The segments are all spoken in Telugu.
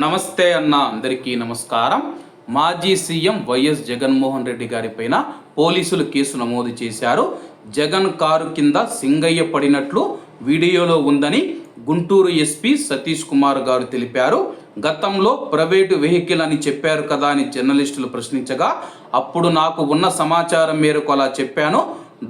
నమస్తే అన్న అందరికీ నమస్కారం. మాజీ సీఎం వైఎస్ జగన్మోహన్ రెడ్డి గారిపైన పోలీసులు కేసు నమోదు చేశారు. జగన్ కారు కింద సింగయ్య పడినట్లు వీడియోలో ఉందని గుంటూరు ఎస్పీ సతీష్ కుమార్ గారు తెలిపారు. గతంలో ప్రైవేటు వెహికల్ అని చెప్పారు కదా అని జర్నలిస్టులు ప్రశ్నించగా అప్పుడు నాకు ఉన్న సమాచారం మేరకు అలా చెప్పాను.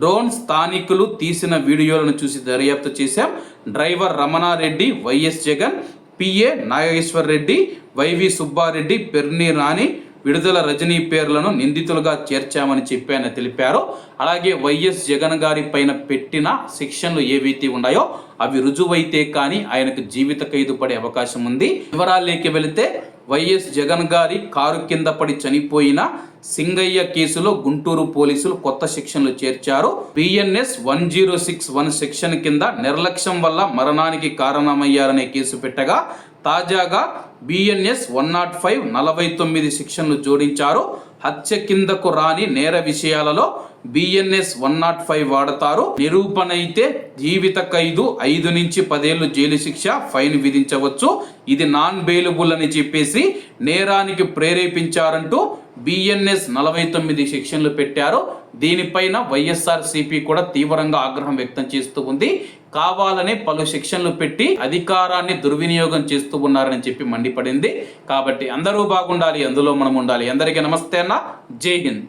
డ్రోన్ స్థానికులు తీసిన వీడియోలను చూసి దర్యాప్తు చేశాం. Driver Ramanareddy YS Jagan PA Nageshwar Reddy YV Subbareddy Perni Rani Vidadala Rajini పేర్లను నిందితులుగా చేర్చామని చెప్పానని తెలిపారు. అలాగే వైఎస్ జగన్ గారి పైన పెట్టిన శిక్షణలు ఏవైతే ఉన్నాయో అవి రుజువైతే కానీ ఆయనకు జీవిత ఖైదు పడే అవకాశం ఉంది. వివరాల్లోకి వెళితే వైఎస్ జగన్ గారి కారు కింద పడి చనిపోయిన సింగయ్య కేసులో గుంటూరు పోలీసులు కొత్త శిక్షణలు చేర్చారు. BNS one zero six one section కింద నిర్లక్ష్యం వల్ల మరణానికి కారణమయ్యారనే కేసు పెట్టగా తాజాగా బిఎన్ఎస్ వన్ నాట్ ఫైవ్ నలభై తొమ్మిది సెక్షన్లు జోడించారు. హత్య కిందకు రాని నేర విషయాలలో బిఎన్ఎస్ వన్ నాట్ ఫైవ్ వాడతారు. నిరూపణ అయితే జీవిత ఖైదు ఐదు నుంచి పదేళ్ళు జైలు శిక్ష ఫైన్ విధించవచ్చు. ఇది నాన్ బెయిలబుల్ అని చెప్పేసి నేరానికి ప్రేరేపించారంటూ బిఎన్ఎస్ నలభై తొమ్మిది సెక్షన్లు పెట్టారు. దీనిపైన వైఎస్ఆర్ సిపి కూడా తీవ్రంగా ఆగ్రహం వ్యక్తం చేస్తూ ఉంది. కావాలనే పలు సెక్షన్లు పెట్టి అధికారాన్ని దుర్వినియోగం చేస్తూ ఉన్నారని చెప్పి మండిపడింది. కాబట్టి అందరూ బాగుండాలి అందులో మనం ఉండాలి. అందరికీ నమస్తే అన్న. జై హింద్.